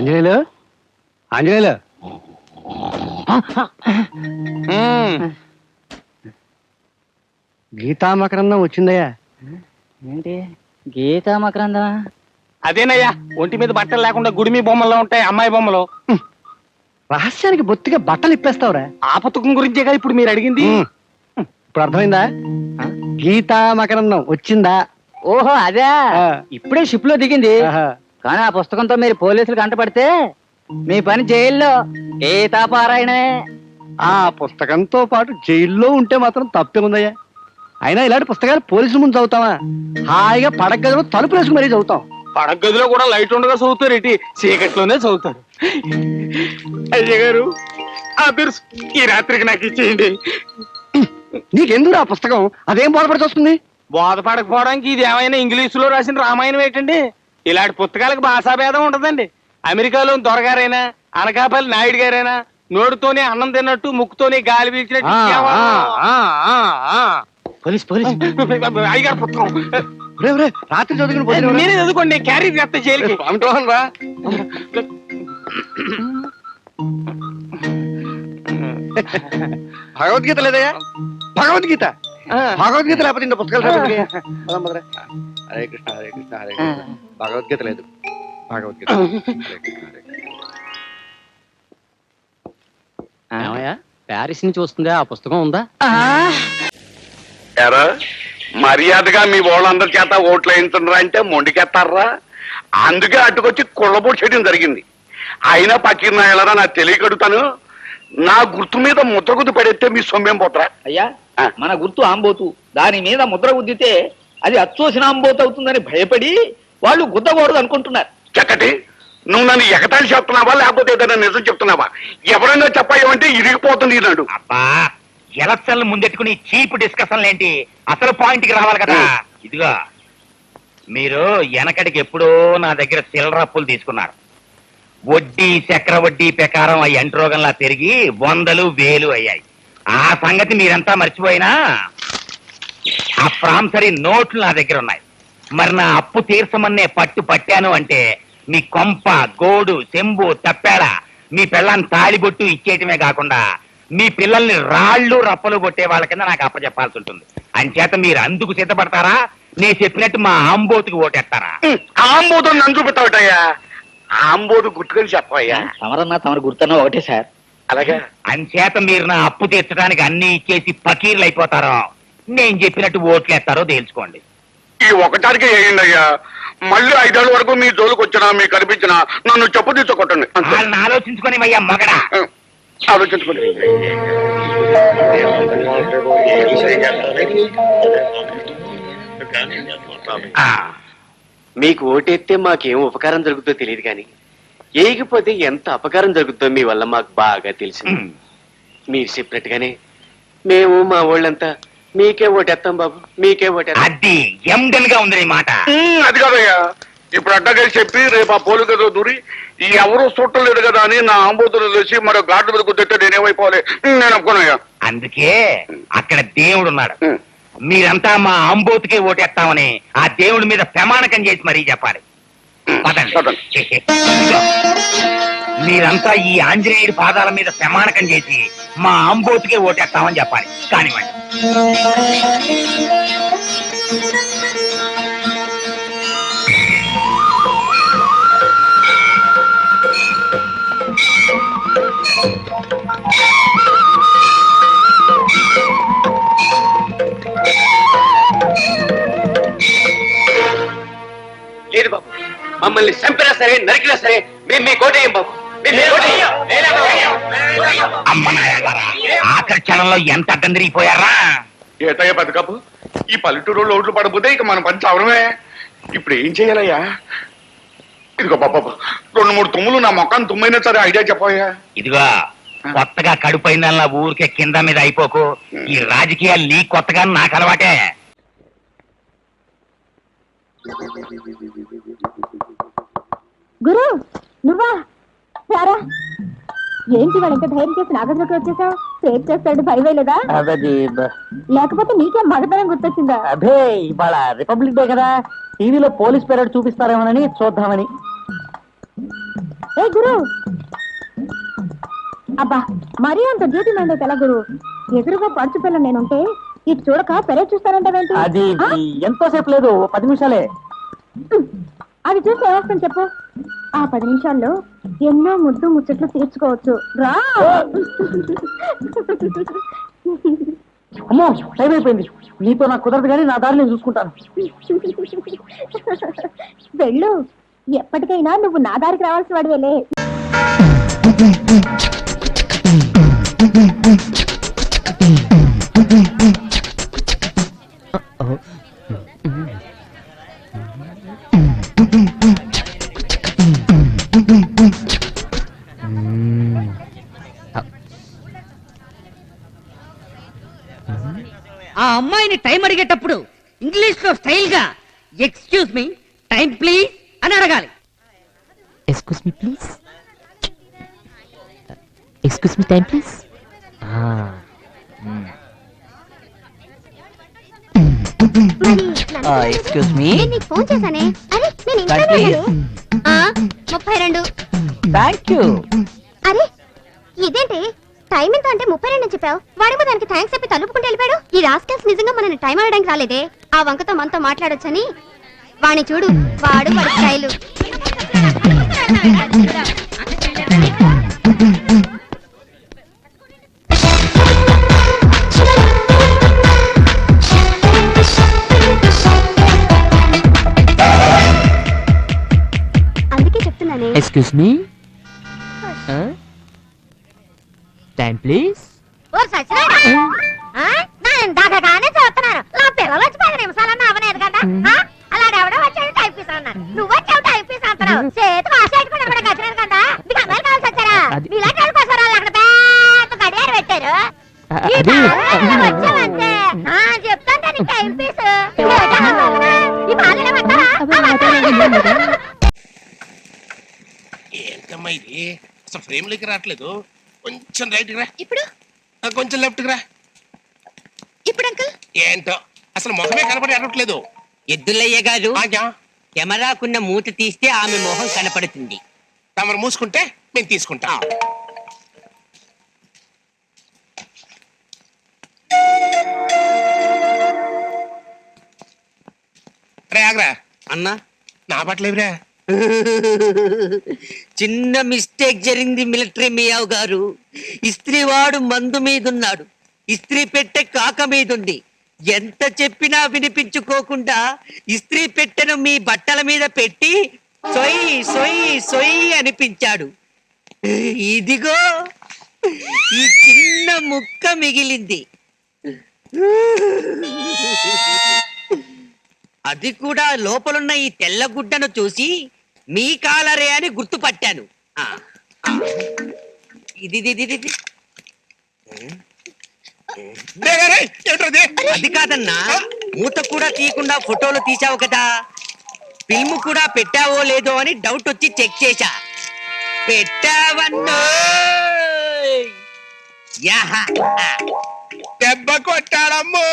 ఆంజనేయులు? ఆంజనేయులు? గీతామకరందం వచ్చిందయ్యా. ఏంటి? గీతా మకరందమా అదేనయ్యా ఒంటి మీద బట్టలు లేకుండా గుడిమి బొమ్మల్లో ఉంటాయి అమ్మాయి బొమ్మలు. రహస్యానికి బొత్తిగా బట్టలు ఇప్పేస్తావురా. ఆ పుస్తకం గురించేగా ఇప్పుడు మీరు అడిగింది. ఇప్పుడు అర్థమైందా? గీతా మకరందం వచ్చిందా? ఓహో అదే. ఇప్పుడే షిప్లో దిగింది. కానీ ఆ పుస్తకంతో మీరు పోలీసులు కంటపడితే మీ పని జైల్లో గీతా పారాయణమే ఆ పుస్తకంతో పాటు జైల్లో ఉంటే మాత్రం తప్పే ఉందయ్యా అయినా ఇలాంటి పుస్తకాలు పోలీసుల ముందు చదువుతావా హాయిగా పడక గదిలో తలుపులు వేసుకుని మరీ చదువుతాం. పడక గదిలో కూడా లైట్ ఉండగా చదువుతారు ఇటు చీకట్లోనే చదువుతారు. అయ్య గారు ఆ బిరుసు ఈ రాత్రికి నాకు ఇచ్చేయండి. నీకెందుకు ఆ పుస్తకం? అదేం బోధపడి వస్తుంది బోధపడకపోవడానికి ఇది ఏమైనా ఇంగ్లీషులో రాసిన రామాయణం ఏంటండి? ఇలాంటి పుస్తకాలకు భాషాభేదం ఉండదండి. అమెరికాలో దొరగారైనా అనకాపల్లి నాయుడు గారైనా నోటితోనే అన్నం తిన్నట్టు ముక్కుతోనే గాలి పీల్చినట్టు పోలీస్ పోలీస్. అయ్యగారు పుస్తకం రే, రే, రాత్రి చదువుకుని పోతే చదువుకోండి క్యారీ చేస్తే జైలుకి. రా. భగవద్గీత లేదయ్యా? భగవద్గీత? భగవద్గీత లేకపోతే ఇంత పుస్తకాలు చదవగలిగా? పదం పదరా. హరే కృష్ణ హరే కృష్ణ హరే కృష్ణ. భగవద్గీత లేదు. భగవద్గీత. ఏమయ్యా? ప్యారిస్ నుంచి వస్తుందా? ఆ పుస్తకం ఉందా? ఎరా మర్యాదగా మీ వాళ్ళందరి చేత ఓట్లు వేయించరా అంటే మొండికెత్తారా? అందుకే అటుకొచ్చి కుళ్ళబోటు చేయడం జరిగింది. అయినా పక్కన వెళ్ళరా నాకు తెలియకడుతాను నా గుర్తు మీద ముద్ర గుద్దు పడేస్తే మీ సొమ్మేం పోతరా? అయ్యా. మన గుర్తు ఆంబోతు. దాని మీద ముద్ర గుద్దితే అది అచ్చోసిన ఆంబోతు అవుతుందని భయపడి వాళ్ళు గుద్దకూడదు అనుకుంటున్నారు. చక్కటి. నువ్వు నన్ను ఎగతాళి చెప్తున్నావా లేకపోతే ఏదైనా నిజం చెప్తున్నావా? ఎవరైనా చెప్పాయంటే ఇరిగిపోతుంది ఈనాడు. అబ్బా ఎలక్షన్లు ముందెట్టుకుని చీప్ డిస్కషన్లు ఏంటి? అసలు పాయింట్కి రావాలి కదా. ఇదిగో మీరు వెనకటికి ఎప్పుడో నా దగ్గర చిల్లర అప్పులు తీసుకున్నారు. వడ్డీ చక్ర వడ్డీ ప్రకారం అవి అంటురోగంలా పెరిగి వందలు వేలు అయ్యాయి. ఆ సంగతి మీరంతా మర్చిపోయినా ఆ ప్రాంసరీ నోట్లు నా దగ్గర ఉన్నాయి. మరి నా అప్పు తీర్చమన్నే పట్టు పట్టాను అంటే మీ కొంప గోడు చెంబు తప్పాడ మీ పిల్లని తాళిబొట్టు ఇచ్చేయటమే కాకుండా మీ పిల్లల్ని రాళ్ళు రప్పలు కొట్టే వాళ్ళ కింద నాకు అప్పచెప్పాల్సి ఉంటుంది. అంచేత మీరు అందుకు సిద్ధపడతారా? నేను చెప్పినట్టు మా ఆంబోతుకి ఓటేస్తారా? ఆంబోదు నన్ను చూపెట్టావటయ్యా? ఆంబోదు గుర్తుకొని చెప్పయ్యా తమరన్నా తమరు గుర్తున్నా ఒకటే సార్. అలాగే? అంచేత మీరు నా అప్పు తీర్చడానికి అన్ని ఇచ్చేసి పకీర్లు అయిపోతారో నేను చెప్పినట్టు ఓట్లేస్తారో తేల్చుకోండి. ఈ ఒకటానికి వేయండి అయ్యా మళ్ళీ ఐదేళ్ళ వరకు మీ జోలికి వచ్చినా మీకు కనిపించినా నన్ను చెప్పు అంతే. వాళ్ళని ఆలోచించుకొని అయ్యా మగడా ఆలోచించుకోండి. ఆ, మీకు ఓటేస్తే మాకేం ఉపకారం జరుగుతుందో తెలియదు కానీ ఏగిపోతే ఎంత అపకారం జరుగుతుందో మీ వల్ల మాకు బాగా తెలిసింది. మీరు చెప్పినట్టుగానే మేము మా వాళ్ళంతా మీకే ఓటేస్తాం బాబు మీకే ఓటేస్తాం అది ఎండన్గా ఉంది నీ మాట ఉమ్, అది కాదయ్యా ఇప్పుడు అడ్డగేసి చెప్పి రేపు ఆ పోలు గదిలో దూరి ఈ ఎవరు చూడటం లేదు కదా అని నా ఆంబోతులు తెలిసి మరో గాడ్డు మీద కుదిరితే నేనేమైపోవాలి ఉమ్, నేను ఒప్పుకున్నాయ్యా అందుకే అక్కడ దేవుడు ఉన్నాడు. మీరంతా మా అంబోతుకే ఓటేస్తామని ఆ దేవుడి మీద ప్రమాణకం చేసి మరీ చెప్పాలి పదండి. పదండి. ఇదిగో. మీరంతా ఈ ఆంజనేయుడి పాదాల మీద ప్రమాణకం చేసి మా అంబోతుకే ఓటేస్తామని చెప్పాలి. కానివ్వండి. లేదు బాబు. మమ్మల్ని చంపినా సరే నరికినా సరే మేము మీ కోటేయం బాబు. క్షణంలో ఎంత అడ్డం తిరిగిపోయారా? ఏటయ్యా బతకపు ఈ పల్లెటూరు లోట్లు పడబోతే ఇక మన పని చవరమే ఇప్పుడు ఏం చేయాలయ్యా? ఇదిగో బాబా రెండు మూడు తుమ్ములు నా మొక్కను తుమ్మైనా సరే ఐడియా చెప్పయ్యా ఇదిగో కొత్తగా కడుపైందల్లా ఊరికే కింద మీద అయిపోకు. ఈ రాజకీయాలు నీ కొత్తగా నాకు అలవాటే. గురు నువ్వా? సారా ఏంటి వాడు ఎంత ధైర్యం చేసి నాగంలోకి వచ్చేసావు? సేవ్ చేస్తాడు భయం లేదా? లేకపోతే నీకేం మగతనం గుర్తొచ్చిందా? అదే ఇవాళ రిపబ్లిక్ డే కదా. టీవీలో పోలీస్ పెరేడ్ చూపిస్తారేమోనని చూద్దామని. ఏ గురు! అబ్బా మరీ అంత డ్యూటీ మైండ్ ఎలా గురు? ఎదురుగా పడుచు పిల్ల నేనుంటే ఇటు చూడక పెరే చూస్తానంటావేంటి? అది? ఎంతోసేపు లేదు ఓ పది నిమిషాలే. అది చూసి ఏమొస్తుంది చెప్పు? ఆ పది నిమిషాల్లో ఎన్నో ముద్దు ముచ్చట్లు తీర్చుకోవచ్చు. రా! అమ్మో టైం అయిపోయింది. నీతో నాకు కుదరదు కానీ నా దారి నేను చూసుకుంటాను. వెళ్ళు. ఎప్పటికైనా నువ్వు నా దారికి రావాల్సిన వాడివేలే ఆ అమ్మాయిని టైం అడిగేటప్పుడు ఇంగ్లీష్లో స్టైల్గా ఎక్స్క్యూజ్ మీ టైం ప్లీజ్ అని అడగాలి Excuse me, please. Excuse me, time, please. Ah. Excuse me phone చేశానే అరే నేను ముప్పై రెండు. థ్యాంక్ యూ అరే ఇదేంటి? టైం ఎంత అంటే ముప్పై రెండు చెప్పావు. వాడేమో దానికి థ్యాంక్స్ చెప్పి తలుపుకుంటూ వెళ్ళిపోయాడు. ఈ రాస్కల్స్ నిజంగా మనని టైం అడగడానికి రాలేదే? ఆ వంకతో మనతో మాట్లాడొచ్చని? వాణ్ణి చూడు. వాడు వాడి style me. Huh? Time, please. ఓ? నేను దగ్గరగానే చూస్తున్నాను. నా పిల్లలు వచ్చి పది నిమిషాలన్నా అవలేదు కదా? ఎవడో వచ్చాడు టైప్ పీస్ నువ్వు వచ్చావు టైప్ పీస్ అంటున్నావు. కూడా గచ్చినారు కదా? మీకు అమ్మాయిలు కావాల్సి వచ్చారా అది- మీలాంటి వాళ్ళ కోసం వాళ్ళు అక్కడ పెద్ద గడియారు పెట్టారు. ఈ వచ్చావంతే. ఆ, చెప్తాను టైం పీస్ ఈ పాలన వస్తావా? ఆ, వస్తావా? ఏంటమ్మా ఇది అసలు ఫ్రేమ్లోకి రావట్లేదు. కొంచెం రైట్ రా. ఇప్పుడు? ఆ, కొంచెం లెఫ్ట్ రా. ఇప్పుడు అంకుల్ ఏంటో? అసలు మొహమే కనపడి అడగట్లేదు ఎద్దులయ్య గారు ఆగా కెమెరాకున్న మూత తీస్తే ఆమె మొహం కనపడుతుంది. తమరు మూసుకుంటే మేము తీసుకుంటాం. రే ఆగ్రా. అన్నా. నా పట్లేవిరా చిన్న మిస్టేక్ జరిగింది మిలిటరీ మియావ్ గారు. ఇస్త్రీ వాడు మందు మీదున్నాడు. ఇస్త్రీ పెట్టె కాక మీదుంది. ఎంత చెప్పినా వినిపించుకోకుండా ఇస్త్రీ పెట్టెను మీ బట్టల మీద పెట్టి సొయ్యి సొయ్ సొయ్యి అనిపించాడు. ఇదిగో ఈ చిన్న ముక్క మిగిలింది. అది కూడా లోపలున్న ఈ తెల్ల గుడ్డను చూసి మీ కాలరే అని గుర్తుపట్టాను. ఆ. ఇది ఇది, ఇది, ఇది. అది కాదన్నా. మూత కూడా తీయకుండా ఫోటోలు తీసావు కదా. ఫిల్మ్ కూడా పెట్టావో లేదో అని డౌట్ వచ్చి చెక్ చేశా. పెట్టావన్నో? దెబ్బ కొట్టాడమ్మో!